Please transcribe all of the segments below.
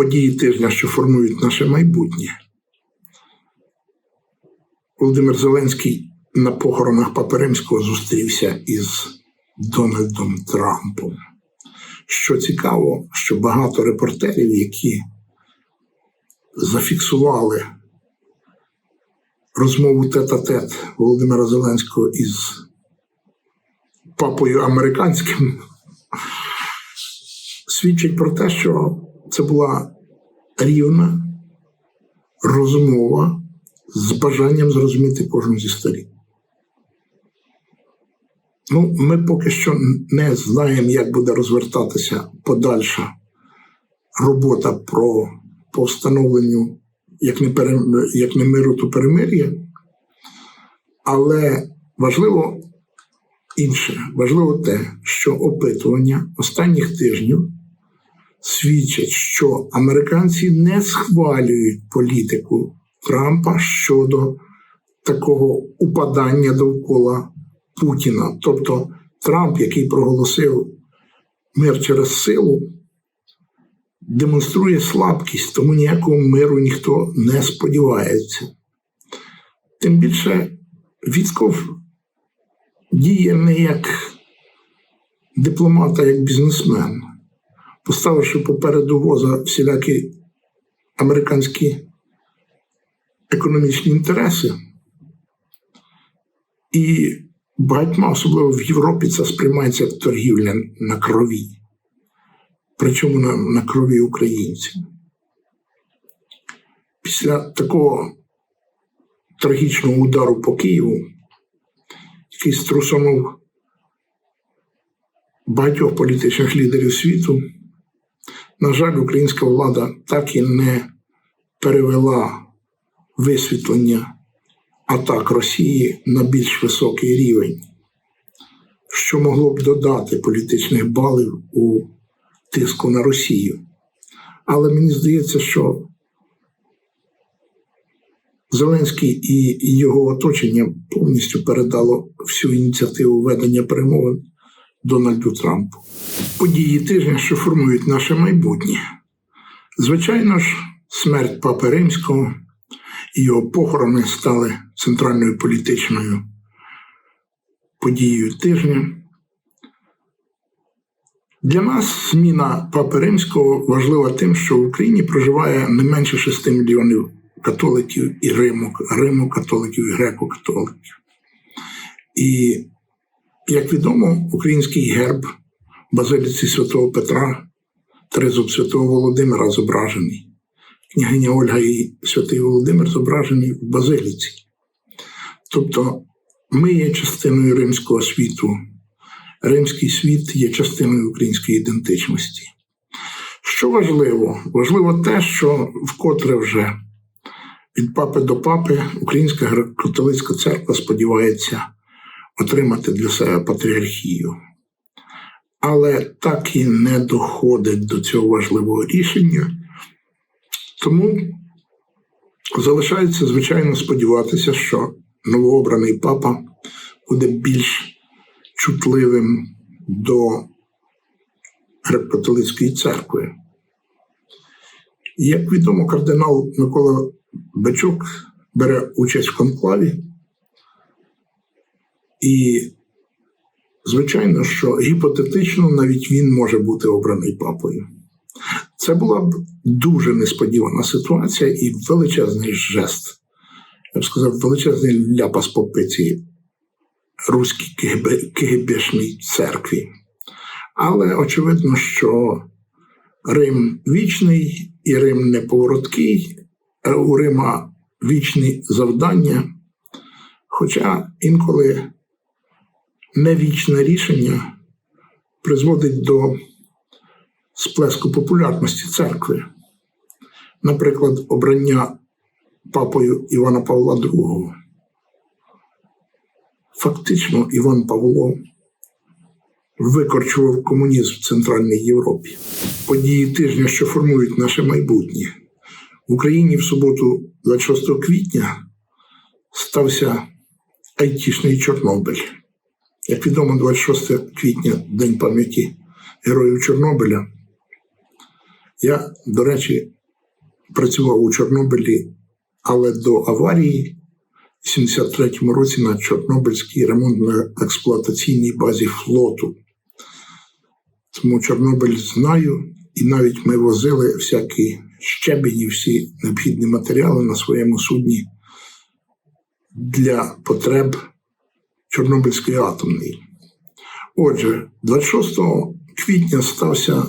події тижня, що формують наше майбутнє. Володимир Зеленський на похоронах Папи Римського зустрівся із Дональдом Трампом. Що цікаво, що багато репортерів, які зафіксували розмову тет-а-тет Володимира Зеленського із папою американським, свідчить про те, що це була рівна розмова з бажанням зрозуміти кожну зі сторін. Ну, ми поки що не знаємо, як буде розвертатися подальша робота про по встановленню як не, пере, як не миру, то перемир'я. Але важливо інше, важливо те, що опитування останніх тижнів свідчать, що американці не схвалюють політику Трампа щодо такого упадання довкола Путіна. Тобто Трамп, який проголосив мир через силу, демонструє слабкість, тому ніякого миру ніхто не сподівається. Тим більше Вісков діє не як дипломат, а як бізнесмен, поставивши попереду воза всілякі американські економічні інтереси. І багатьма, особливо в Європі, це сприймається як торгівля на крові, причому на, на крові українців. Після такого трагічного удару по Києву, який струсонув багатьох політичних лідерів світу, на жаль, українська влада так і не перевела висвітлення атак Росії на більш високий рівень, що могло б додати політичних балів у тиску на Росію. Але мені здається, що Зеленський і його оточення повністю передало всю ініціативу ведення перемовин Дональду Трампу. Події тижня, що формують наше майбутнє. Звичайно ж, смерть Папи Римського і його похорони стали центральною політичною подією тижня. Для нас зміна Папи Римського важлива тим, що в Україні проживає не менше 6 мільйонів католиків і Риму, Риму католиків і греко-католиків. І, як відомо, український герб базиліці святого Петра, тризуб святого Володимира зображений. Княгиня Ольга і святий Володимир зображені в базиліці. Тобто ми є частиною римського світу, римський світ є частиною української ідентичності. Що важливо? Важливо те, що вкотре вже від папи до папи Українська греко-католицька церква сподівається отримати для себе патріархію. Але так і не доходить до цього важливого рішення. Тому залишається, звичайно, сподіватися, що новообраний папа буде більш чутливим до греко-католицької церкви. Як відомо, кардинал Микола Бачук бере участь в конклаві, і, звичайно, що гіпотетично навіть він може бути обраний папою. Це була б дуже несподівана ситуація і величезний жест. Я б сказав, величезний ляпас по пиці руській КГБшній церкві. Але очевидно, що Рим вічний і Рим неповороткий, у Рима вічні завдання, хоча інколи невічне рішення призводить до сплеску популярності церкви. Наприклад, обрання папою Івана Павла II. Фактично, Іван Павло викорчував комунізм в Центральній Європі. Події тижня, що формують наше майбутнє. В Україні в суботу, 26 квітня, стався айтішний Чорнобиль. Як відомо, 26 квітня, День пам'яті героїв Чорнобиля. Я, до речі, працював у Чорнобилі, але до аварії в 73-му році на Чорнобильській ремонтно-експлуатаційній базі флоту. Тому Чорнобиль знаю, і навіть ми возили всякі щебені, всі необхідні матеріали на своєму судні для потреб Чорнобильської атомної. Отже, 26 квітня стався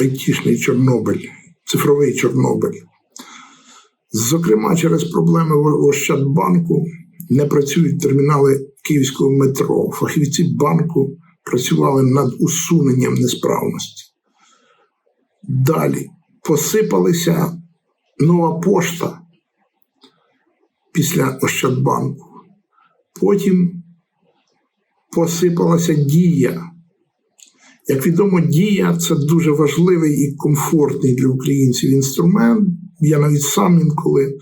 айтішний Чорнобиль, цифровий Чорнобиль. Зокрема, через проблеми Ощадбанку не працюють термінали київського метро. Фахівці банку працювали над усуненням несправності. Далі посипалися нова пошта після Ощадбанку. Потім посипалася дія. Як відомо, дія це дуже важливий і комфортний для українців інструмент. Я навіть сам інколи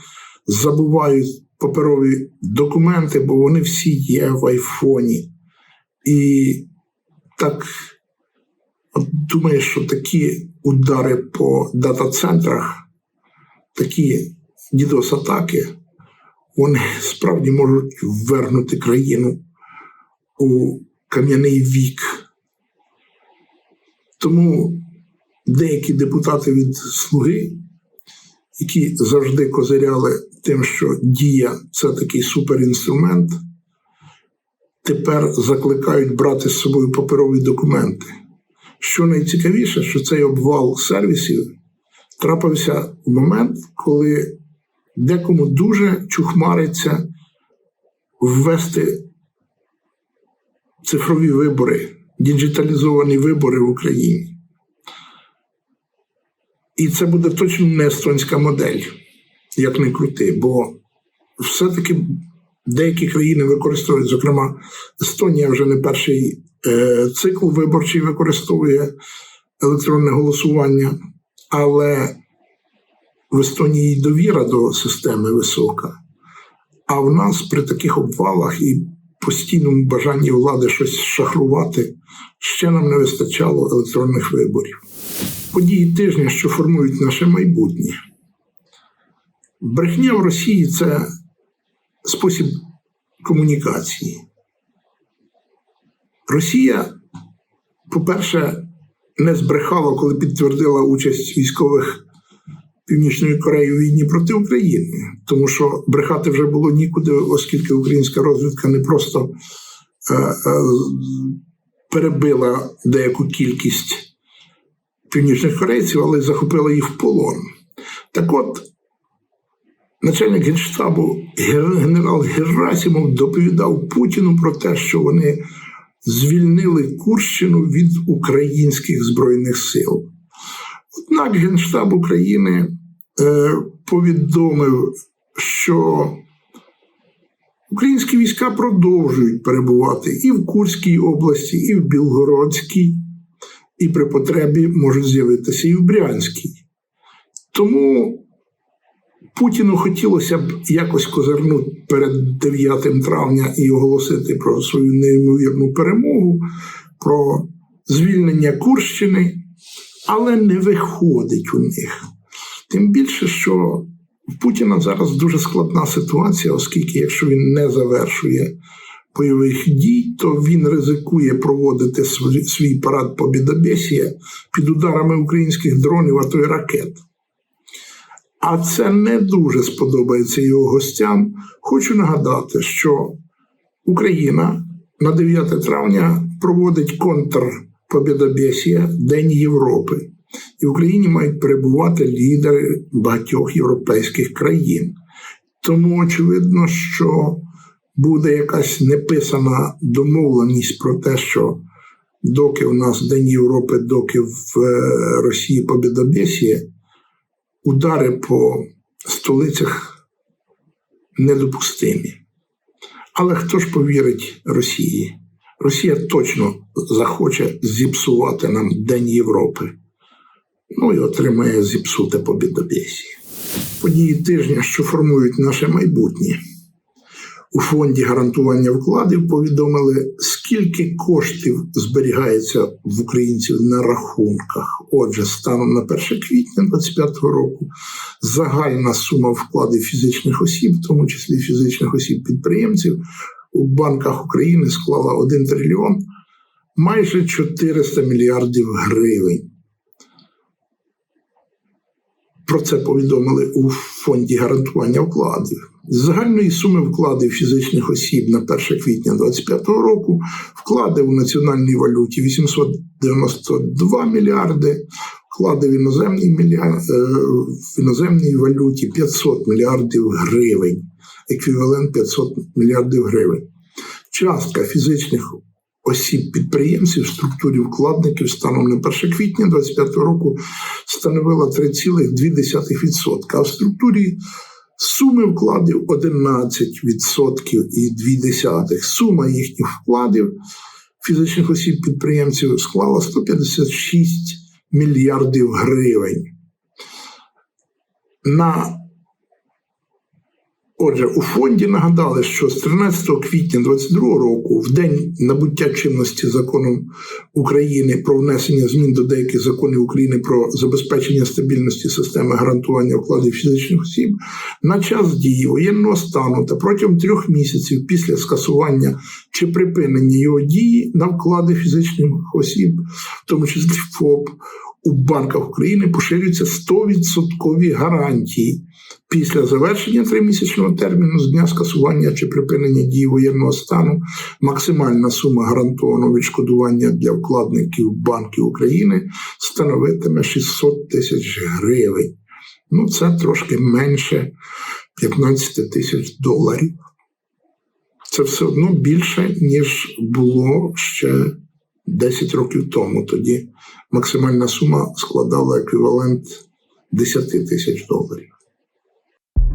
забуваю паперові документи, бо вони всі є в айфоні. І так от думаю, що такі удари по дата-центрах, такі дідос-атаки, вони справді можуть ввернути країну у кам'яний вік. Тому деякі депутати від Слуги, які завжди козиряли тим, що дія це такий суперінструмент, тепер закликають брати з собою паперові документи. Що найцікавіше, що цей обвал сервісів трапився в момент, коли декому дуже чухмариться ввести цифрові вибори, діджиталізовані вибори в Україні. І це буде точно не естонська модель, як не крути, бо все-таки деякі країни використовують, зокрема, Естонія вже не перший е, цикл виборчий використовує електронне голосування, але в Естонії довіра до системи висока. А в нас при таких обвалах і постійному бажанні влади щось шахрувати ще нам не вистачало електронних виборів. Події тижня, що формують наше майбутнє. Брехня в Росії це спосіб комунікації. Росія, по-перше, не збрехала, коли підтвердила участь військових Північної Кореї у війні проти України, тому що брехати вже було нікуди, оскільки українська розвідка не просто е, е, перебила деяку кількість північних корейців, але й захопила їх в полон. Так от, начальник генштабу генерал Герасимов доповідав Путіну про те, що вони звільнили Курщину від українських збройних сил. Однак Генштаб України е, повідомив, що українські війська продовжують перебувати і в Курській області, і в Білгородській, і при потребі можуть з'явитися і в Брянській. Тому Путіну хотілося б якось козирнути перед 9 травня і оголосити про свою неймовірну перемогу, про звільнення Курщини але не виходить у них. Тим більше, що в Путіна зараз дуже складна ситуація, оскільки, якщо він не завершує бойових дій, то він ризикує проводити свій парад Побідобєсія під ударами українських дронів, а то й ракет. А це не дуже сподобається його гостям. Хочу нагадати, що Україна на 9 травня проводить контр Побєдобєсія День Європи. І в Україні мають перебувати лідери багатьох європейських країн. Тому очевидно, що буде якась неписана домовленість про те, що доки у нас День Європи, доки в е, Росії Побєдобєсія, удари по столицях недопустимі. Але хто ж повірить Росії? Росія точно захоче зіпсувати нам День Європи. Ну і отримає зіпсуте побідобєсі. Події тижня, що формують наше майбутнє. У фонді гарантування вкладів повідомили, скільки коштів зберігається в українців на рахунках. Отже, станом на 1 квітня 2025 року загальна сума вкладів фізичних осіб, в тому числі фізичних осіб підприємців, у банках України склала 1 трильйон майже 400 мільярдів гривень. Про це повідомили у фонді гарантування вкладів. З загальної суми вкладів фізичних осіб на 1 квітня 2025 року вклади в національній валюті 892 мільярди, вклади в іноземній, мілья... е, в іноземній валюті 500 мільярдів гривень, еквівалент 500 мільярдів гривень. Частка фізичних осіб підприємців в структурі вкладників станом на 1 квітня 2025 року становила 3,2%, а в структурі суми вкладів 11% і 2%. Сума їхніх вкладів фізичних осіб підприємців склала 156 мільярдів гривень. На Отже, у фонді нагадали, що з 13 квітня 2022 року, в день набуття чинності законом України про внесення змін до деяких законів України про забезпечення стабільності системи гарантування вкладів фізичних осіб, на час дії воєнного стану та протягом трьох місяців після скасування чи припинення його дії на вклади фізичних осіб, в тому числі ФОП, у банках України поширюються 100% гарантії після завершення тримісячного терміну з дня скасування чи припинення дії воєнного стану. Максимальна сума гарантованого відшкодування для вкладників банків України становитиме 600 тисяч гривень. Ну, це трошки менше 15 тисяч доларів. Це все одно більше, ніж було ще 10 років тому. Тоді максимальна сума складала еквівалент 10 тисяч доларів.